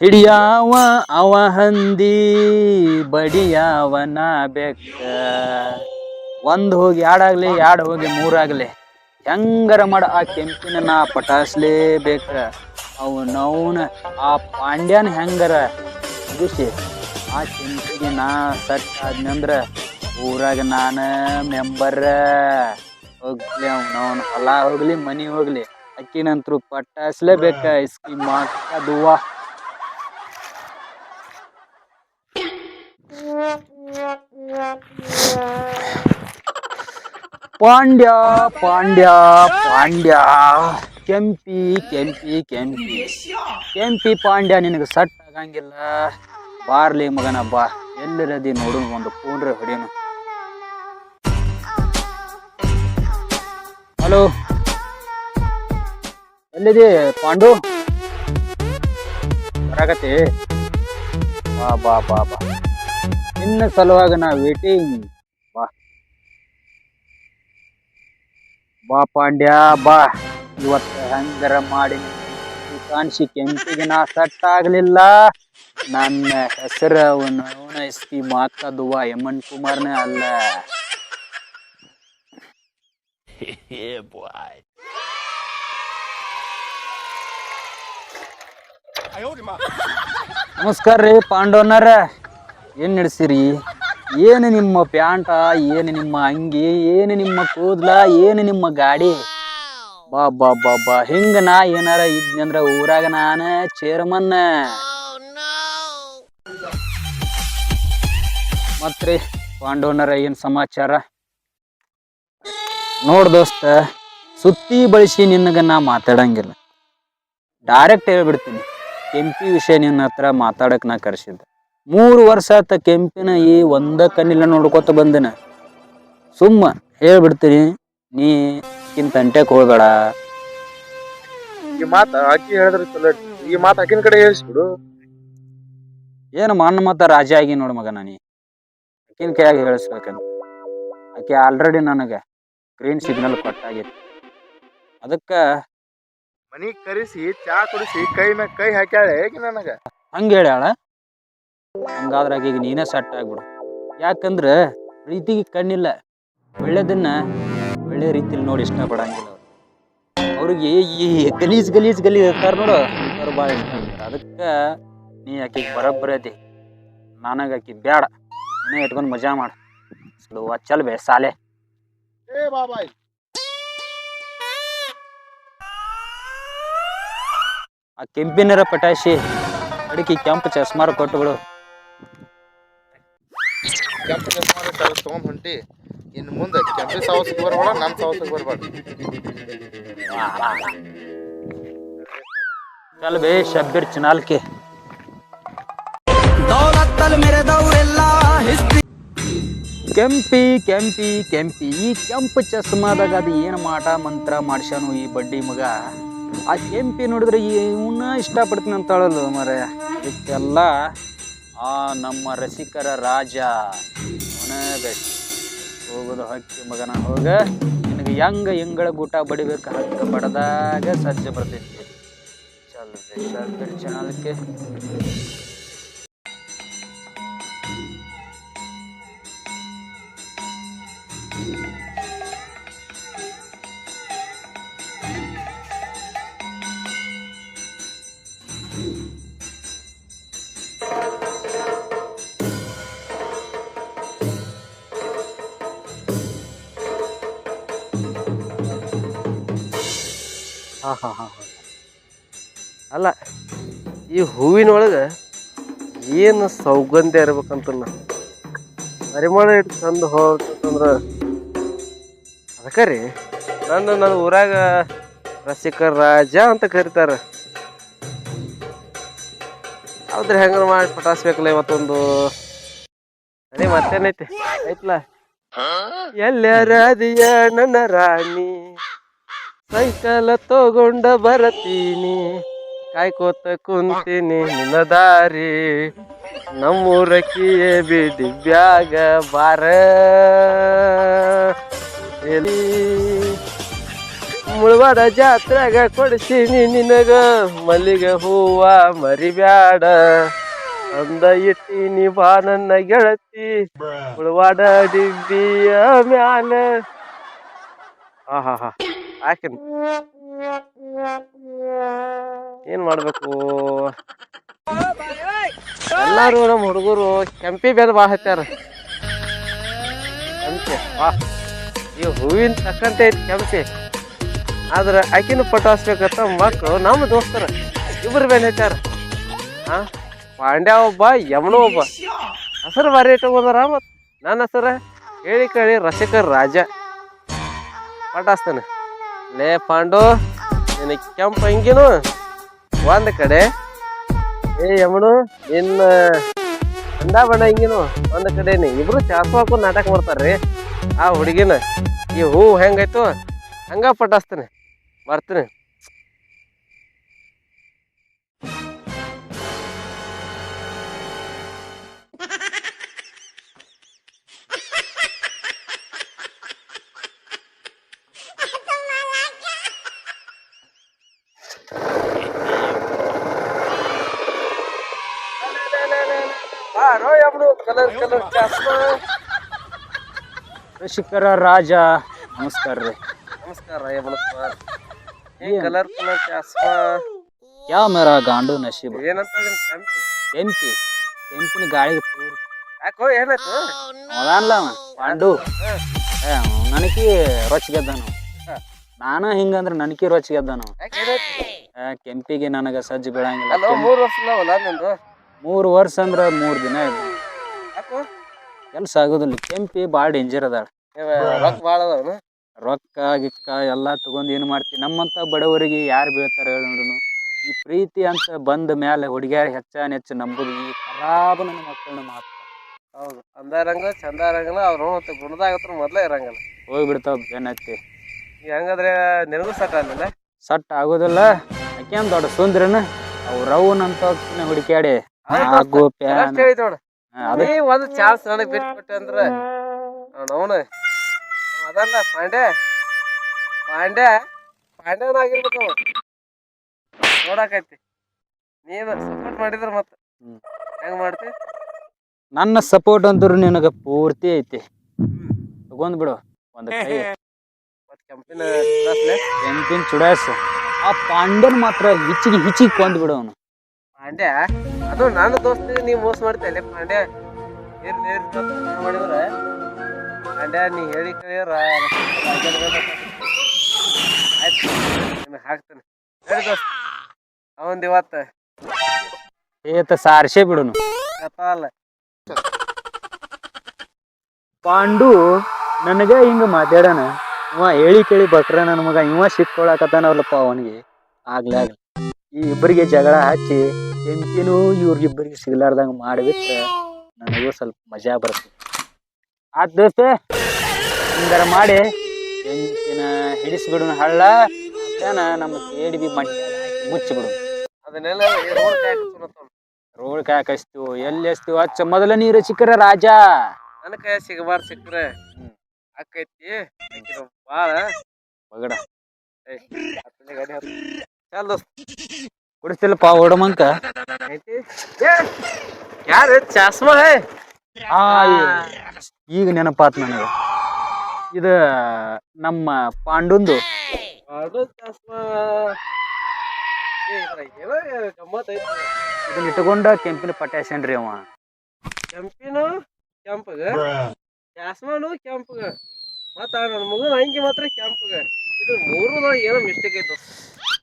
ಹಿಡಿಯಾವ ಅವ ಹಂದಿ ಬಡಿಯಾವನ ಬೆಕ್ಕ. ಒಂದು ಹೋಗಿ ಎರಡಾಗ್ಲಿ ಎರಡು ಹೋಗಿ ಮೂರಾಗ್ಲಿ ಹೆಂಗರ ಮಾಡ ಆ ಕೆಂಪಿನ ನಾ ಪಟಾಸ್ಲೇಬೇಕ. ಅವನವನ ಆ ಪಾಂಡ್ಯನ ಹೆಂಗರ ಮುಗಿಸಿ ಆ ಕೆಂಪಿಗೆ ನಾ ಸಟ್ ಆದ್ನಂದ್ರ ಊರಾಗ ನಾನು ಮೆಂಬರ್. ಹೋಗ್ಲಿ ಅವನವನ್ ಹೊಲ ಹೋಗ್ಲಿ, ಮನೆ ಹೋಗ್ಲಿ. ಅಕ್ಕಿನಂತರೂ ಪಟಾಸ್ಲೇಬೇಕ ಇಸ್ಕಿ ಮಾಕದುವ ಪಾಂಡ್ಯ ಪಾಂಡ್ಯ ಪಾಂಡ್ಯ. ಕೆಂಪಿ ಕೆಂಪಿ ಕೆಂಪಿ. ಕೆಂಪಿ ಪಾಂಡ್ಯ ನಿನಗೆ ಸಟ್ ಆಗಂಗಿಲ್ಲ. ಬಾರ್ಲಿ ಮಗನ ಬಾ. ಎಲ್ಲಿರದಿ ನೋಡು ಒಂದು ಫೋನ್ರೆ ಹೊಡಿಯೋನು. ಹಲೋ. ಎಲ್ಲಿದೆ ಪಾಂಡು? ಬರಾಗತ್ತೆ ಬಾ ಬಾ ಬಾ ಬಾ. ನಿನ್ನ ಸಲುವಾಗಿ ನಾ ವೇಟಿಂಗ್ ಬಾ ಪಾಂಡ್ಯ ಬಾ. ಇವತ್ತು ಹೆಂಗರ ಮಾಡಿ ಕಾಣಿಸಿ ಕೆಂಪಿಗೆ ನಾ ಸಟ್ ಆಗ್ಲಿಲ್ಲ ನನ್ನ ಹೆಸರು ಅವನು ಅವನ ಎಸ್ಪಿ ಮಾತಾದುವ ಯಮನ್ ಕುಮಾರ್ನೇ ಅಲ್ಲ. ನಮಸ್ಕಾರ ರೀ ಪಾಂಡವನರ. ಏನ್ ನಡೆಸಿರಿ? ಏನು ನಿಮ್ಮ ಪ್ಯಾಂಟ, ಏನು ನಿಮ್ಮ ಅಂಗಿ, ಏನು ನಿಮ್ಮ ಕೂದ್ಲ, ಏನು ನಿಮ್ಮ ಗಾಡಿ? ಬಾ ಬಾ ಬಾ ಬಾ. ಹಿಂಗ ನಾ ಏನಾರ ಇದ್ನಂದ್ರ ಊರಾಗ ನಾನ ಚೇರ್ಮನ್ ಮತ್ರಿ, ಪಾಂಡವನರ ಏನ್ ಸಮಾಚಾರ? ನೋಡ್ ದೋಸ್ತ, ಸುತ್ತಿ ಬಳಸಿ ನಿನಗ ನಾ ಮಾತಾಡಂಗಿಲ್ಲ. ಡೈರೆಕ್ಟ್ ಹೇಳ್ಬಿಡ್ತೀನಿ. ಕೆಂಪಿ ವಿಷಯ ನಿನ್ನ ಹತ್ರ ಮಾತಾಡಕ್ ನಾ ಕರ್ಸಿದ್ದೆ. ಮೂರು ವರ್ಷ ಆತ ಕೆಂಪಿನ ಈ ಒಂದ ಕಣ್ಣಿಲ್ಲ ನೋಡ್ಕೊತ ಬಂದಿನ. ಸುಮ್ಮ ಹೇಳ್ಬಿಡ್ತೀನಿ ನೀ ಕಿನ್ ತಂಟೆಕ್ ಹೋಗ್ಬೇಡ. ಈ ಮಾತ ಆಕಿ ಹೇಳಿದ್ರೆ ಚಲೋ ಐತಿ. ಈ ಮಾತ ಆಕಿನ ಕಡೆ ಹೇಳಿಸ್ಬಿಡು. ಏನು ಮಣ್ಣು ಮತ್ತ ರಾಜ ಆಗಿ ನೋಡು ಮಗ ನಾನು ಆಕಿನ ಕೈಯಾಗಿ ಹೇಳಿಸ್ಬೇಕಂತ. ಆಕೆ ಆಲ್ರೆಡಿ ನನಗೆ ಗ್ರೀನ್ ಸಿಗ್ನಲ್ ಕೊಟ್ಟಾಗಿತ್ತು. ಅದಕ್ಕ ಮನಿ ಕರೆಸಿ ಚಾ ಕುಡಿಸಿ ಕೈ ಮ್ಯಾಗ ಕೈ ಹಾಕ್ಯಾಳೆ ಹೇಗೆ ನನಗ? ಹಂಗೆ ಹೇಳ್ಯಾಳ? ಹಂಗಾದ್ರ ಈಗ ನೀನೇ ಸೆಟ್ ಆಗ್ಬಿಡು. ಯಾಕಂದ್ರೆ ಪ್ರೀತಿಗೆ ಕಣ್ಣಿಲ್ಲ. ಒಳ್ಳೇದನ್ನ ಒಳ್ಳೆ ರೀತಿಲಿ ನೋಡಿ ಇಷ್ಟಪಡಂಗಿಲ್ಲ ಅವ್ರು. ಅವ್ರಿಗೆ ಈ ಗಲೀಜ್ ಗಲೀಜ್ ಗಲೀಜ್ ಇರ್ತಾರೆ ನೋಡು ಅವ್ರು ಭಾಳ ಇಷ್ಟ ಆಗ್ತಾರೆ. ಅದಕ್ಕೆ ನೀ ಆಕೆಗೆ ಬರೋಬ್ಬರಿ ಐತಿ ನನಗೆ ಆಕಿ ಬ್ಯಾಡ. ನೀನೇ ಇಟ್ಕೊಂಡು ಮಜಾ ಮಾಡು. ಸ್ಲೋ ಚಲ್ ಬೇ ಸಾಲೆ. ಏ ಬಾಬಾಯ್. ಆ ಕೆಂಪಿನರ ಪಟಾಶಿ ಅಡಿಕೆ ಕೆಂಪು ಚಸ್ಮಾರ ಕೊಟ್ಟುಬಿಡು ಕೆಂಪು ತೆಗೆದು ತಗೊಂಡ್ ಹೊಂಟಿ ಇನ್ನು ಮುಂದೆ ಕೆಂಪಿ ಸಾವಸಕ್ಕೆ ಬರ್ಬೇಡ ನನ್ನ ಸಾವಸಕ್ಕೆ ಬರ್ಬೇಡ ಚಲ್ ಬೇ ಶಬ್ಬೀರ್ ಚಿನಾಲ್ಕೆ. ಕೆಂಪಿ ಕೆಂಪಿ ಕೆಂಪಿ, ಈ ಕೆಂಪು ಚಸ್ಮಾದಾಗ ಅದು ಏನು ಮಾಟ ಮಂತ್ರ ಮಾಡ್ಸ್ಯಾನು ಈ ಬಡ್ಡಿ ಮಗ. ಆ ಕೆಂಪಿ ನೋಡಿದ್ರೆ ಇವನ್ನ ಇಷ್ಟಪಡ್ತೀನಿ ಅಂತಾಳಲ್ಲ ಮರ ಇದಕ್ಕೆಲ್ಲ ಆ ನಮ್ಮ ರಸಿಕರ ರಾಜ. ಬೆಸ್ಟ್ ಹೋಗೋದು ಹಕ್ಕಿ ಮಗನ ಹೋಗ. ನಿನಗೆ ಹೆಂಗ ಎಂಗಳ ಗುಟ ಬಡಿಬೇಕು. ಹಕ್ಕ ಬಡದಾಗ ಸಜ್ಜ ಬರ್ತೈತಿ ಚಲ್ ಬೇ ಹಾ ಹಾ ಹಾ ಹಾ. ಅಲ್ಲ ಈ ಹೂವಿನೊಳಗೆ ಏನು ಸೌಗಂಧ್ಯ ಇರ್ಬೇಕಂತ ನಾ ಪರಿಮಳ ಇಟ್ಟು ತಂದು ಹೋಗ್ತಂದ್ರೆ ಅದಕ್ಕೆ ರೀ ನನ್ನ ನನ್ನ ಊರಾಗ ರಸಿಕ ರಾಜ ಅಂತ ಕರಿತಾರ. ಹೌದ್ರಿ ಹೆಂಗಾರ ಮಾಡಿ ಪಟಾಸ್ಬೇಕಲ್ಲ ಇವತ್ತೊಂದು. ಅದೇ ಮತ್ತೇನೈತಿ? ಆಯ್ತಲ್ಲ ಎಲ್ಲ ರಾಧಿಯ ನನ್ನ ರಾಣಿ. ಸೈಕಲ್ ತಗೊಂಡ ಬರತೀನಿ. ಕಾಯ್ಕೋತ ಕುಂತೀನಿ ನಿನ್ನ ದಾರಿ. ನಮ್ಮೂರಕ್ಕಿಯೇ ಬಿಡಿ ಬ್ಯಾಗ ಬಾರ. ಎಲ್ಲಿ? ಮುಳವಾಡ ಜಾತ್ರೆಗ ಕೊಡಿಸೀನಿ ನಿನಗ. ಮಲ್ಲಿಗೆ ಹೂವ ಮರಿಬ್ಯಾಡ. ಅಂದ ಇಟ್ಟೀನಿ ಬಾ ನನ್ನ ಗೆಳತಿ. ಮುಳವಾಡ ಡಿಬ್ಬಿಯ ಮ್ಯಾಲ. ಹಾ ಏನ್ ಮಾಡ್ಬೇಕು? ಎಲ್ಲಾರು ನಮ್ಮ ಹುಡುಗರು ಕೆಂಪಿ ಬೇರೆ ಬಾ ಹತ್ಯಾರ ಕೆಂಪಿ. ವಾ. ಈ ಹೂವಿನ ತಕ್ಕಂತೆ ಐತಿ ಕೆಂಪಿ. ಆದ್ರೆ ಆಕಿನ ಪಟಾಸ್ಬೇಕಂತ ಮಕ್ಕಳು ನಮ್ಮ ದೋಸ್ತರ ಇಬ್ರು ಬೇನ್ ಹಚ್ಚಾರ ಹಾ ಪಾಂಡ್ಯ ಒಬ್ಬ, ಯಮನ ಒಬ್ಬ. ಹೆಸರು ಬಾರಿ ಇಟ್ಕೊಂಡಾರ ಮತ್. ನನ್ನ ಹೆಸರ ಹೇಳಿ ಕೇಳಿ ರಸಿಕರ್ ರಾಜ. ಪಟಾಸ್ತಾನೆ ಲೇ ಪಾಂಡು, ನಿನ್ನ ಕೆಂಪು ಅಂಗಿನು ಒಂದ್ ಕಡೆ. ಏ ಯಮನು, ನಿನ್ನ ಅಂದ ಬಣ್ಣ ಹಿಂಗಿನು ಒಂದ್ ಕಡೆನಿ ಇಬ್ರು ಚಾಕು ಹಾಕೊಂಡು ನಾಟಕ ಮಾಡ್ತಾರ್ರಿ. ಆ ಹುಡುಗಿನ, ಈ ಹೂ ಹೆಂಗಾಯ್ತು? ಹಂಗ ಪಟಾಸ್ತಾನೆ ಬರ್ತೀನಿ. ಕಲರ್ ಕಲರ್ ಚಾಸ್ಮಾ ರಸಿಕರ ರಾಜ. ನಮಸ್ಕಾರ ರೀ. ನಮಸ್ಕಾರ ಯಮನಪ್ಪ ಏ ಕಲರ್ ಕಲರ್ ಚಾಸ್ಮಾ ಯಾವ ಮೇರ ಗಾಂಡು ನಶೀಬ್? ಏನಂತ ಕೆಂಪಿ ಕೆಂಪಿ. ಕೆಂಪಿನ ಗಾಳಿಗೆ ಪೂರ್ ಯಾಕೋ ಏನಾಯ್ತು? ಅದಾನ್ಲ ಅವ, ಪಾಂಡು. ನನಕಿ ರೊಚ್ಚ ಗೆದ್ದಾನು ನಾನು ಹಿಂಗಂದ್ರೆ ನನಕಿ ರೊಚ್ಚ ಗೆದ್ದಾನು ಕೆಂಪಿಗೆ ನನಗೆ ಸಜ್ಜು ಬೆಳಂಗಿಲ್ಲ ಮೂರು ವರ್ಷ ನಿಂದು? ಮೂರು ವರ್ಷ ಅಂದ್ರೆ ಮೂರು ದಿನ ಇದು. ಯಾಕೋ ಕೆಲಸ ಆಗೋದಿಲ್ಲ ಕೆಂಪಿ ಭಾಳ ಡೇಂಜರ್ ಅದಾಳ. ರೊಕ್ಕ ಭಾಳ ಅದಾವ ರೊಕ್ಕ ಗಿಕ್ಕ ಎಲ್ಲ ತಗೊಂಡು ಏನು ಮಾಡ್ತೀವಿ ನಮ್ಮಂತ ಬಡವರಿಗೆ ಯಾರು ಬೀಳ್ತಾರೆ ಹೇಳಿ ಈ ಪ್ರೀತಿ ಅಂತ ಬಂದ ಮೇಲೆ ಹುಡುಗಿಯರು ಹೆಚ್ಚಾನ್ ಹೆಚ್ಚು ನಂಬುದು ಈ ಖರಾಬ್ ನನ್ನ ಮಕ್ಕಳನ್ನ ಮಾತು ಹೌದು. ಅಂದ ಇರಂಗಿಲ್ಲ ಚಂದ ಇರಂಗಿಲ್ಲ ಅವ್ರು ಮತ್ತೆ ಗುಣದಾಗತ್ರ ಮೊದಲೇ ಇರಂಗಿಲ್ಲ. ಹೋಗ್ಬಿಡ್ತಾವ ಬೆನ್ನತ್ತಿ ಹೆಂಗಂದ್ರೆ ನಿನಗೂ ಸಟ್ ಅಲ್ಲಿಲ್ಲ ಸಟ್ ಆಗೋದಿಲ್ಲ. ಯಾಕೆ ದೊಡ್ಡ ಸುಂದ್ರನ? ಅವ್ರವನಂತ ಹುಡುಕ್ಯಾಡಿ. ಆಗು ಪ್ಯಾನ್ ಅಷ್ಟೇ ಹೇಳಿದ್ ನೋಡು. ಅದ. ಒಂದು ಚಾನ್ಸ್ ನನಗೆ ಬಿಟ್ಬಿಟ್ಟೆ ಅಂದ್ರೆ ಅವನು. ಅದಲ್ಲ ಪಾಂಡೆ ಪಾಂಡೆ ಪಾಂಡ್ಯನಾಗಿರ್ಬೇಕು ಅವ ನೋಡಾಕೈತಿ ನೀನು ಸಪೋರ್ಟ್ ಮಾಡಿದ್ರ ಮತ್ತೆ. ಹೆಂಗ್ ಮಾಡ್ತಿ? ನನ್ನ ಸಪೋರ್ಟ್ ಅಂತೂ ನಿನಗ ಪೂರ್ತಿ ಐತಿ. ತಗೊಂಡ್ ಬಿಡು. ಒಂದ್ ಕೈ. ಕೆಂಪಿನ ಕೆಂಪಿನ ಚುಡಾಸ್. ಆ ಪಾಂಡ್ಯನ್ ಮಾತ್ರ ಹಿಚ್ಚಿಗೆ ಹಿಚ್ಚಿಗೆ ಕೊಂದ್ ಬಿಡು ಅವನು. ಪಾಂಡ್ಯ ಅದು ನನ್ನ ದೋಸ್ತಿಗೆ ನೀ ಮೋಸ ಮಾಡ್ತೇಲೆ ಪಾಂಡ್ಯ ನೀರ್ ನೀರ್ ಮಾಡಿದ್ರ. ಪಾಂಡ್ಯ ನೀ ಹೇಳಿ ಕೇಳಿ ಆಯ್ತು ನಿನಗ್ ಹಾಕ್ತೇನೆ. ಹೇಳಿ ದೋಸ್ತ ಅವಂದ್ ಇವತ್ತ. ಏತ ಸಾರ್ಸೇ ಬಿಡುನು. ಕತ್ತಾಲ ಪಾಂಡು ನನಗೆ ಹಿಂಗ ಮಾತಾಡನ. ಇವ ಹೇಳಿ ಕೇಳಿ ಬಕ್ರ ನನ್ನ ಮಗ ಇವ ಸಿಕ್ಕೊಳಕತ್ತಾನಲ್ಲಪ್ಪ ಅವನಿಗೆ. ಆಗ್ಲೇ ಆಗ್ಲಿ. ಈ ಇಬ್ಬರಿಗೆ ಜಗಳ ಹಚ್ಚಿ ಕೆಂಪಿನೂ ಇವ್ರಿಗಿಬ್ಬರಿಗೆ ಸಿಗ್ಲಾರ್ದಂಗ ಮಾಡಿಬಿಟ್ರೆ ನನಗೂ ಸ್ವಲ್ಪ ಮಜಾ ಬರುತ್ತೆ. ಆತ್ ದೋಸ್ತ ಹಿಂಗಾರ ಮಾಡಿ. ಕೆಂಪಿನ ಹಿಡಿಸ್ಬಿಡುನು ಹಳ್ಳ ಮತ್ತಾನ ನಮ್ಮ ಕೇಡಿ ಬಿ ಮಟ್ಟ ಮುಚ್ಚಿಬಿಡು. ಅದನ್ನೆಲ್ಲ ರೋಡ್ ಕಾಯಕ್ ಹಚ್ತೀವು ಎಲ್ಲಿ ಹಚ್ತೀವು ಹಚ್ಚ ಮೊದಲ ನೀರು ಸಿಕ್ಕರೆ ರಾಜ. ನನ್ನ ಕೈ ಸಿಗಬಾರ್ದು ಸಿಕ್ಕ್ರೆ ಬಗಡ ಏಯ್, ಹತ್ತನೇ ಚಲ್ ದೋಸ್ತ. ಕುಡಿಸ್ತಿಲ್ಲಪ್ಪ ಓಡಮಂಕ ಯಾರು? ಚಾಸ್ಮಾ ಹೇ? ಆ, ಈಗ ನೆನಪಾತ್ ನನಗೆ. ಇದು ನಮ್ಮ ಪಾಂಡುಂದು. ಅದು ಚಾಸ್ಮಾ. ಏ, ಇದ್ರಾಗ ಏನೋ ಗಮ್ಮತ್ ಐತಿ ಇದನ್ನ ಇಟ್ಕೊಂಡ ಕೆಂಪಿನ ಪಟ್ಯಾಸನ್ರಿ ಅವ? ಕೆಂಪಿನ ಕೆಂಪಗ? ಚಾಸ್ಮಾನು ಕೆಂಪಗ? ಮತ್ತ ನನ್ನ ಮಗನ ಅಂಗಿ ಮಾತ್ರ ಕೆಂಪಗ. ಇದು ಮೂರು ಏನೋ ಮಿಸ್ಟೇಕ್ ಐತಿ.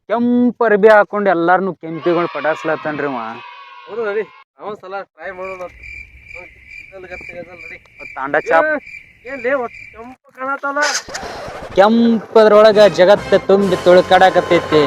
ಕೆಂಪು ಅರ್ಬಿ ಹಾಕೊಂಡು ಎಲ್ಲಾರನು ಕೆಂಪಿಗಳು ಪಟಾಸ್ಲತ್ತನ್ರಿ ಅವ ನೋಡೋಣ ರೀ ಅವನ್ ಸಲ ಟ್ರೈ ಮಾಡೋಣ ತಾಂಡ ಚಾಪ್. ಏನ್ರಿ ಒಟ್ಟು ಕೆಂಪು ಕಾಣತ್ತಲ್ಲ. ಕೆಂಪದ್ರೊಳಗ ಜಗತ್ತ ತುಂಬಿ ತುಳ್ಕಾಡಕತ್ತೈತಿ.